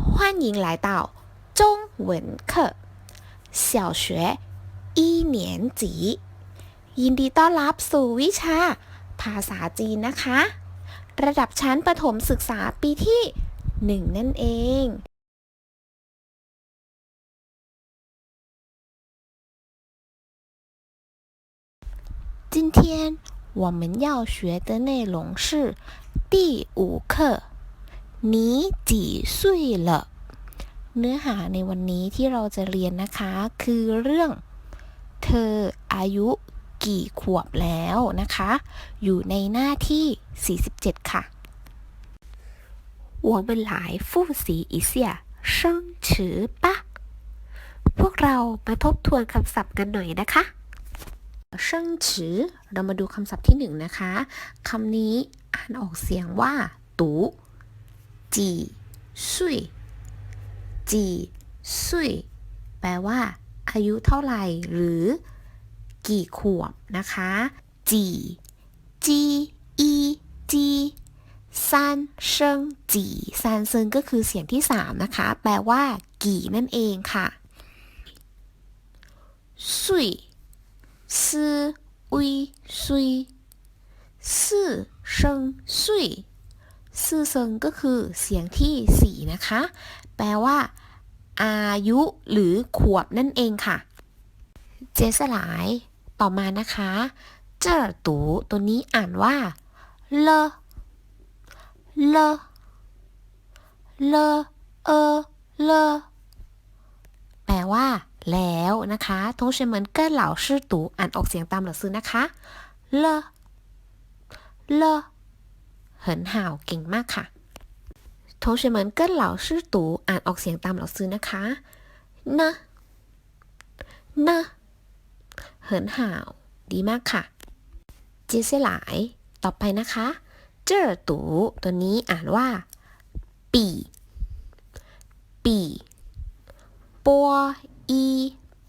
欢迎来到中文课小学一年级ยินดีต้อนรับสู่วิชา ภาษาจีนนะคะ ระดับชั้นประถมศึกษาปีที่หนึ่งนั่นเอง 今天我们要学的内容是第五课。 你几岁了เนื้อหาในวันนี้ที่เราจะเรียนนะคะ คือเรื่อง เธออายุกี่ขวบแล้วนะคะ อยู่ในหน้าที่ 47 ค่ะ我们来复习一下生词吧พวกเรามาทบทวนคำศัพท์กันหน่อยนะคะเชิงฉือเรามาดูคำศัพท์ที่หนึ่งนะคะคำนี้อ่านออกเสียงว่าตู จีซุยจีซุยแปลว่า อายุเท่าไหร่ หรือ กี่ขวบนะคะจีจีอีจีซันเชิงจีซันเซิงก็คือเสียงที่สามนะคะ แปลว่า กี่นั่นเองค่ะซุยซืออุยซุยซื่อเชิงซุย ซื่อเซิงก็คือเสียงที่สี่นะคะ แปลว่า อายุหรือขวบนั่นเองค่ะ เจสลาย ต่อมานะคะ เจอตูตัวนี้อ่านว่า เล เล เล เอ เลแปลว่า แล้วนะคะทงเชเหมือนเกินเหล่าชื่อตูอ่านออกเสียงตามหลักซื้อนะคะ เล เล เหินห่าวเก่งมากค่ะ同学们跟老师读อ่านออกเสียงตาม老师นะคะนะนะเหินห่าว ดีมากค่ะ接下来ต่อไปนะคะ เจอตูตัวนี้อ่านว่า ปีปีปัวอี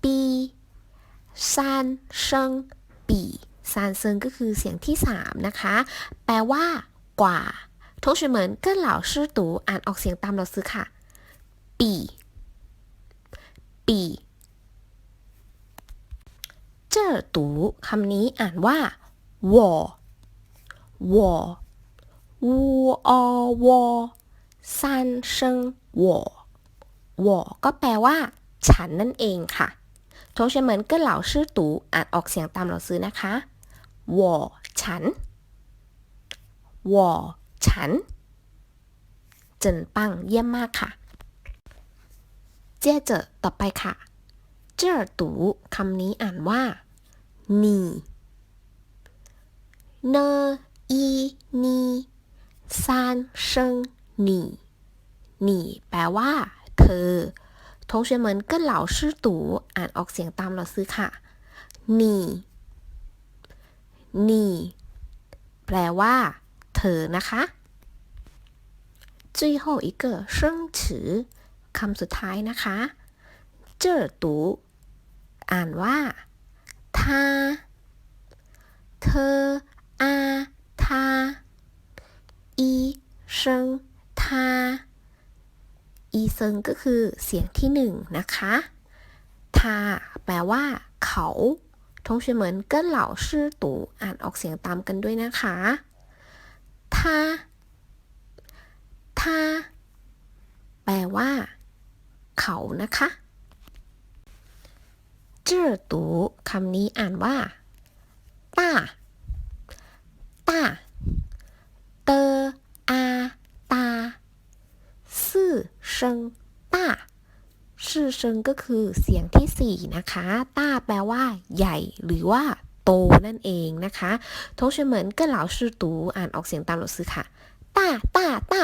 ปีซานเซิงปีซานเซิงก็คือเสียงที่สามนะคะ แปลว่า กว่า同学们跟老师读อ่านออกเสียงตามเราซื้อค่ะ ปีปีเจอตูคำนี้อ่านว่า วอวอวูอวอซันเซิงวอวอก็แปลว่า ฉันนั่นเองค่ะ同学们跟老师读อ่านออกเสียงตามเราซื้อนะคะวอฉัน วอฉันเจนปังเยี่ยมมากค่ะเจ้เจอต่อไปค่ะ เจ้อตูคำนี้อ่านว่า นีเนอีนีซานเซิงหนีหนีแปลว่า เธอทงเชมือนก็เหล่าชื่อตูอ่านออกเสียงตามเราซื้อค่ะหนีหนีแปลว่า อนะคะ最后一个生词คำสุดท้ายนะคะเจอตูอ่านว่า他เธออาทาอีเซิงทาอีเซิงก็คือเสียงที่หนึ่งนะคะทาแปลว่า เขา同学们跟老师读อ่านออกเสียงตามกันด้วยนะคะ 他他แปลว่า เขานะคะเจอตูคำนี้อ่านว่าต้าต้าเตออาตาซื่อเชิงต้าชื่อเชิงก็คือเสียงที่สี่นะคะ ต้าแปลว่า ใหญ่หรือว่า โตนั่นเองนะคะ同学们跟老师读อ่านออกเสียงตามหลักสือค่ะ ต้า ต้า ต้า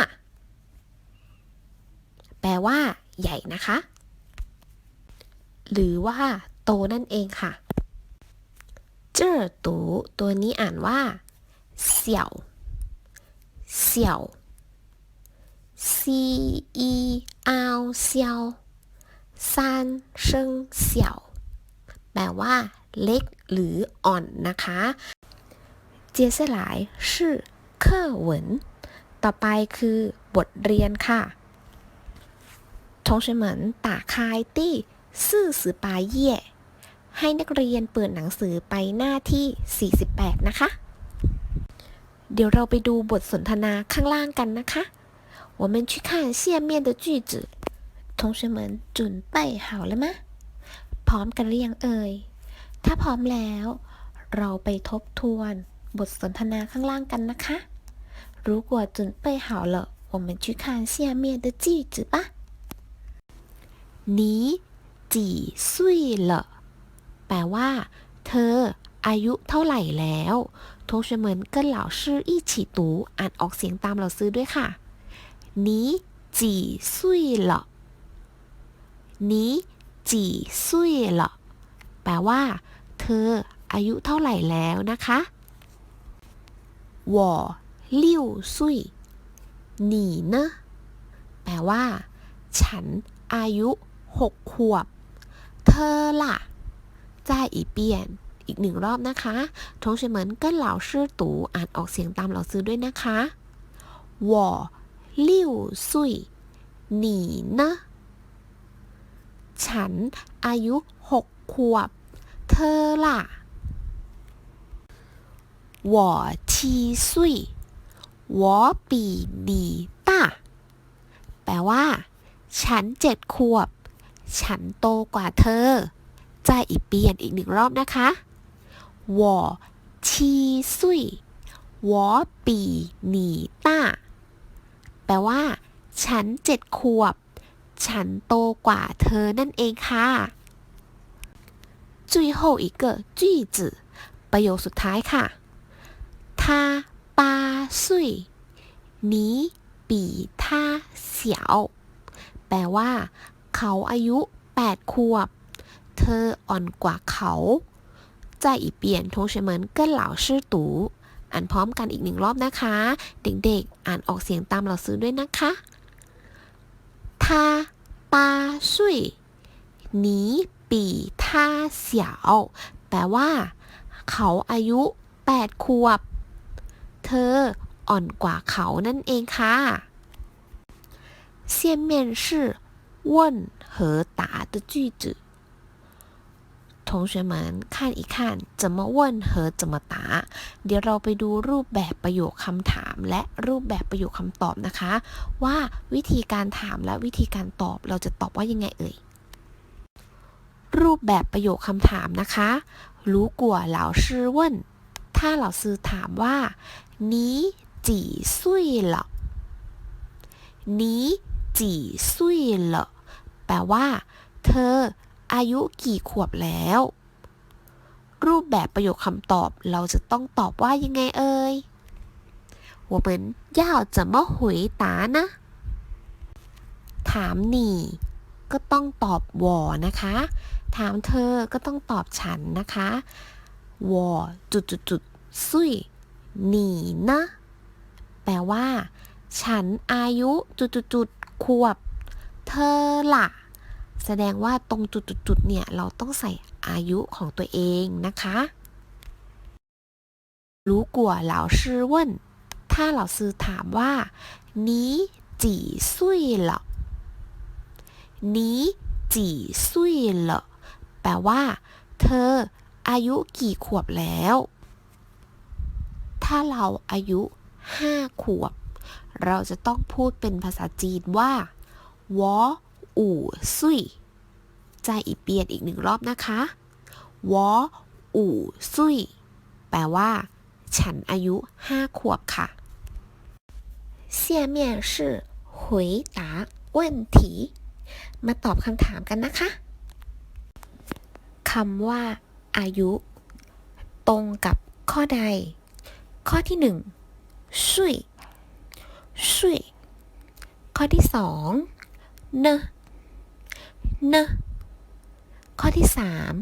แปลว่า ใหญ่นะคะ หรือว่า โตนั่นเองค่ะ เจอตูตัวนี้อ่านว่าเสี่ยวเสี่ยวซี อีอาเซียวซานเซิงเสี่ยว แปลว่า เล็ก หรืออ่อนนะคะ接下来是课文ต่อไปคือบทเรียนค่ะ 同学们打开第48页ให้นักเรียนเปิดหนังสือไปหน้าที่ 48 นะคะ เดี๋ยวเราไปดูบทสนทนาข้างล่างกันนะคะ我们去看下面的句子同学们准备好了吗พร้อมกันหรือยังเอ่ย ถ้าพร้อมแล้ว เราไปทบทวนบทสนทนาข้างล่างกันนะคะ如果准备好了我们去看下面的句子吧你几岁了แปลว่า เธอ อายุเท่าไหร่แล้ว同学们跟老师一起读อ่านออกเสียงตามเราซื้อด้วยค่ะ你几岁了你几岁了แ แปลว่าเธออายุเท่าไหร่แล้วนะคะวอลิ้วซุยหนีเนะแปลว่า ฉันอายุหกขวบ เธอล่ะจ่าอีเปลี่ยน อีกหนึ่งรอบนะคะทงเฉเหมอนก็เหล่าชื่อตูอ่านออกเสียงตามเหล่าซื้อด้วยนะคะวอลิ้วซุยหนีเนะฉันอายุหกขวบ เธอล่ะ我七岁我比你大แปลว่า ฉันเจ็ดขวบ ฉันโตกว่าเธอใจอีกเปลี่ยนอีกหนึ่งรอบนะคะ我七岁我比你大แปลว่า ฉันเจ็ดขวบ ฉันโตกว่าเธอนั่นเองค่ะ 最后一个句子ประโยคสุดท้ายค่ะ他八岁你比他小แปลว่า เขาอายุ 8 ขวบ เธออ่อนกว่าเขาใจอีเปลี่ยนทงเฉเหมินก็เหล่าชื่อตูอ่านพร้อมกันอีกหนึ่งรอบนะคะ เด็กๆ อ่านออกเสียงตามเราซื้อด้วยนะคะ他八岁你比 他小แปลว่า เขาอายุ 8 ขวบ เธออ่อนกว่าเขานั่นเองค่ะ下面是问和答的句子。同学们看一看怎么问和怎么答เดี๋ยวเราไปดูรูปแบบประโยคคำถาม และรูปแบบประโยคคำตอบนะคะ ว่าวิธีการถามและวิธีการตอบเราจะตอบว่ายังไงเอ่ย รูปแบบประโยคคำถามนะคะ如果老师问ถ้าเราซื้อถามว่า你几岁了你几岁了แปลว่า เธอ อายุกี่ขวบแล้ว รูปแบบประโยคคำตอบเราจะต้องตอบว่ายังไงเอ่ย我们要怎么回答呢ถามหนีก็ต้องตอบวอนะคะ ถามเธอก็ต้องตอบฉันนะคะวอจุดจุดจุดซุยหนีนะ แปลว่า ฉันอายุจุดจุดจุดขวบ เธอละแสดงว่าตรงจุดจุดจุดเนี่ย เราต้องใส่อายุของตัวเองนะคะรู้กลัวเหล่าชื่ถ้าเหล่าซื้อถามว่า นี้จีซุยหรอนี้จีซุยหรอ แปลว่า เธอ อายุกี่ขวบแล้ว ถ้าเราอายุห้าขวบ เราจะต้องพูดเป็นภาษาจีนว่า我五岁ใจอีกเปลี่ยนอีกหนึ่งรอบนะคะ我五岁แปลว่า ฉันอายุห้าขวบค่ะ下面是回答问题มาตอบคำถามกันนะคะ คำว่า อายุ ตรงกับข้อใด ข้อที่หนึ่งสุยสุยข้อที่สองเนเนข้อที่สาม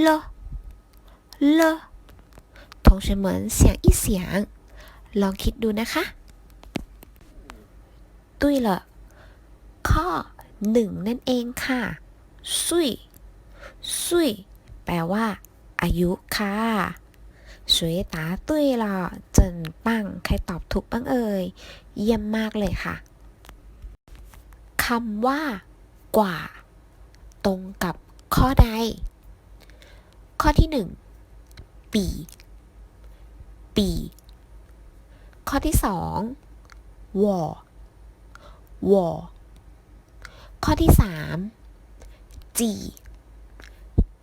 เลเล同学们想一想ลองคิดดูนะคะตุ้ยละข้อหนึ่งนั่นเองค่ะสุย สุยแปลว่า อายุค่ะสวยตาตุ้ยละเจินปังใครตอบถูกบ้างเอ่ย เยี่ยมมากเลยค่ะคำว่า กว่า ตรงกับข้อใด ข้อที่หนึ่งปีปี ข้อที่สองวอวอข้อที่สามจี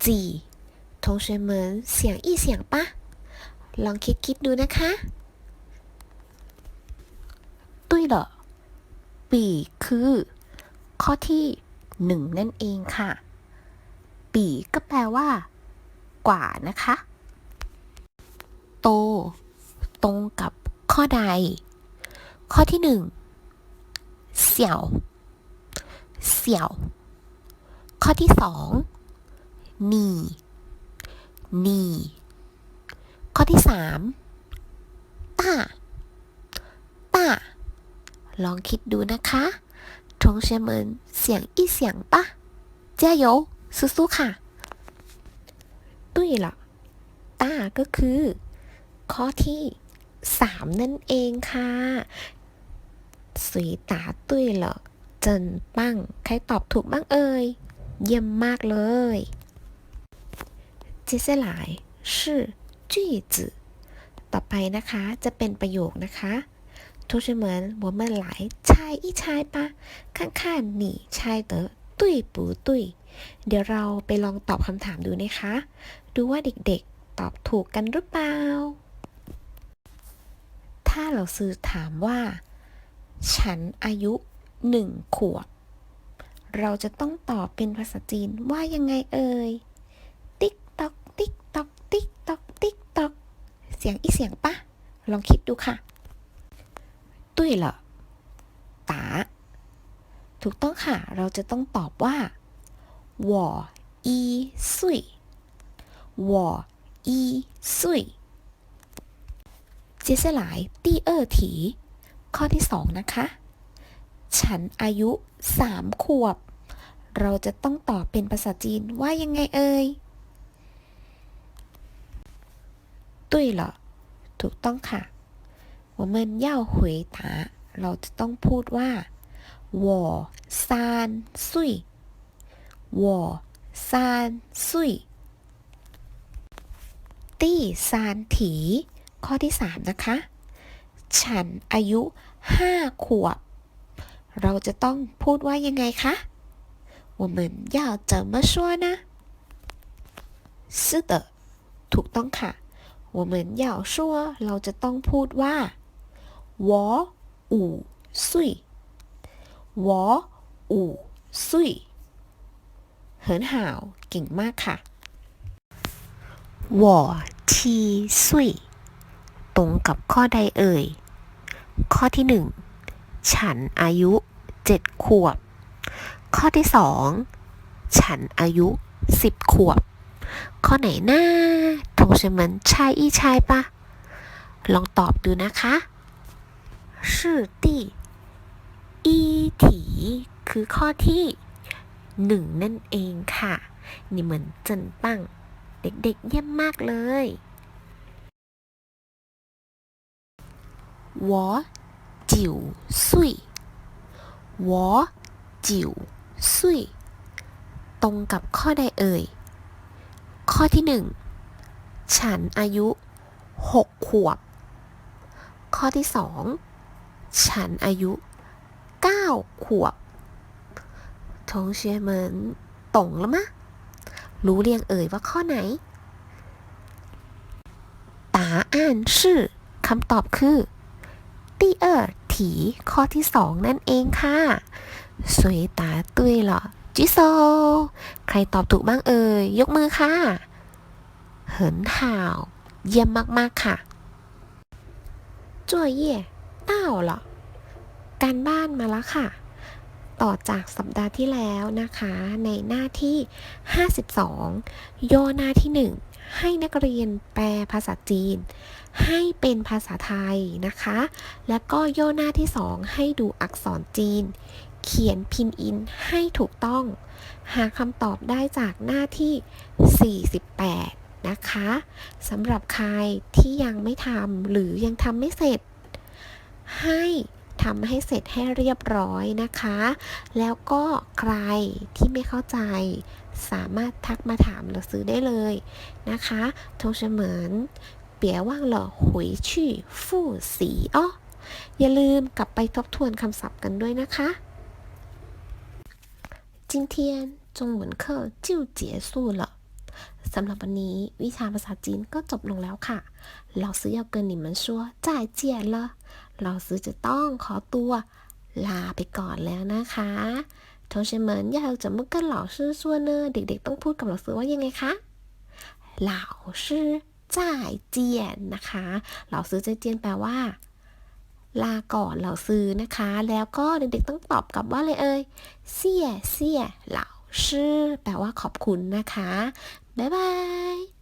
จี同学们想一想吧ลองคิดคิดดูนะคะ ตุ้ยเหรอปีคือ ข้อที่หนึ่งนั่นเองค่ะ ปีก็แปลว่า กว่านะคะ โต ตรงกับข้อใด ข้อที่หนึ่งเสี่ยว เสี่ยว ข้อที่สอง หนีหนีข้อที่สามต้า ต้า ลองคิดดูนะคะ同学们想一想吧加油สู้ๆค่ะ ตุ้ยละต้าก็คือ ข้อที่สามนั่นเองค่ะสวยตาตุ้ยเหรอเจินปังใครตอบถูกบ้างเอ่ย เยี่ยมมากเลย 接下来是句子ต่อไปนะคะจะเป็นประโยคนะคะ同学们我们来猜一猜吧看看你猜的对不对เดี๋ยวเราไปลองตอบคำถามดูนะคะ ดูว่าเด็กๆ ตอบถูกกันหรือเปล่า ถ้าเราซื้อถามว่า ฉันอายุหนึ่งขวบ เราจะต้องตอบเป็นภาษาจีนว่ายังไงเอ่ย เสียงอีเสียงปะ ลองคิดดูค่ะ ตุ้ยเหรอตา ถูกต้องค่ะ เราจะต้องตอบว่า我一岁我一岁接下来第二题ข้อที่สองนะคะ ฉันอายุสามขวบ เราจะต้องตอบเป็นภาษาจีนว่ายังไงเอ่ย ตุ้ยเหรอ ถูกต้องค่ะ我们要回答เราจะต้องพูดว่า我三岁我三岁第三题ข้อที่สามนะคะ ฉันอายุห้าขวบ เราจะต้องพูดว่ายังไงคะ我们要怎么说呢是的ถูกต้องค่ะ 我们要说เราจะต้องพูดว่า我五岁我五岁เหินห่าวเก่งมากค่ะ我七岁ตรงกับข้อใดเอ่ย ข้อที่หนึ่ง ฉันอายุเจ็ดขวบ ข้อที่สอง ฉันอายุสิบขวบ ข้อไหนหน้า同学们猜一猜吧ลองตอบดูนะคะ是第一题คือข้อที่หนึ่งนั่นเองค่ะ นี่เหมือนเจินปัง เด็กๆเยี่ยมมากเลย 我九岁我九岁ตรงกับข้อใดเอ่ย ข้อที่ 1 ฉันอายุ 6 ขวบ ข้อที่ 2 ฉันอายุ 9 ขวบทงเชียเหมือนตรงแล้วมะ รู้เรียงเอ่ยว่าข้อไหนตาอ่านชื่อคำตอบคือตีเออถีข้อที่สองนั่นเองค่ะสวยตาตุยเหรอ จิโซ ใครตอบถูกบ้างเอ่ย ยกมือค่ะ เหินห่าว เยี่ยมมาก ๆ ค่ะจั่วเย่เต้าเหรอ การบ้านมาแล้วค่ะ ต่อจากสัปดาห์ที่แล้วนะคะ ในหน้าที่ 52 ย่อหน้าที่ 1 ให้นักเรียนแปลภาษาจีน ให้เป็นภาษาไทยนะคะ แล้วก็ย่อหน้าที่ 2 ให้ดูอักษรจีน เขียนพินอินให้ถูกต้อง หาคำตอบได้จากหน้าที่ 48 นะคะสำหรับใครที่ยังไม่ทำหรือยังทำไม่เสร็จ ให้ทำให้เสร็จให้เรียบร้อยนะคะ แล้วก็ใครที่ไม่เข้าใจ สามารถทักมาถามหรือซื้อได้เลยนะคะทงเฉมือนเปียว่างหลอหุยชื่อฟู่สีอ้ออย่าลืมกลับไปทบทวนคำศัพท์กันด้วยนะคะ 今天中文课就结束了สำหรับวันนี้วิชาภาษาจีนก็จบลงแล้วค่ะ老师要跟你们说再见了老师จะต้องขอตัว ลาไปก่อนแล้วนะคะ同学们要怎么跟老师说呢เด็กๆต้องพูดกับ老师ว่ายังไงคะ老师再见นะคะ老师再见แปลว่า ลาก่อนเหล่าซื้อนะคะ แล้วก็เด็กๆต้องตอบกลับว่าอะไรเอ่ยเสี่ยเสี่ยเหล่าชื่อแปลว่าขอบคุณนะคะ บ๊ายบาย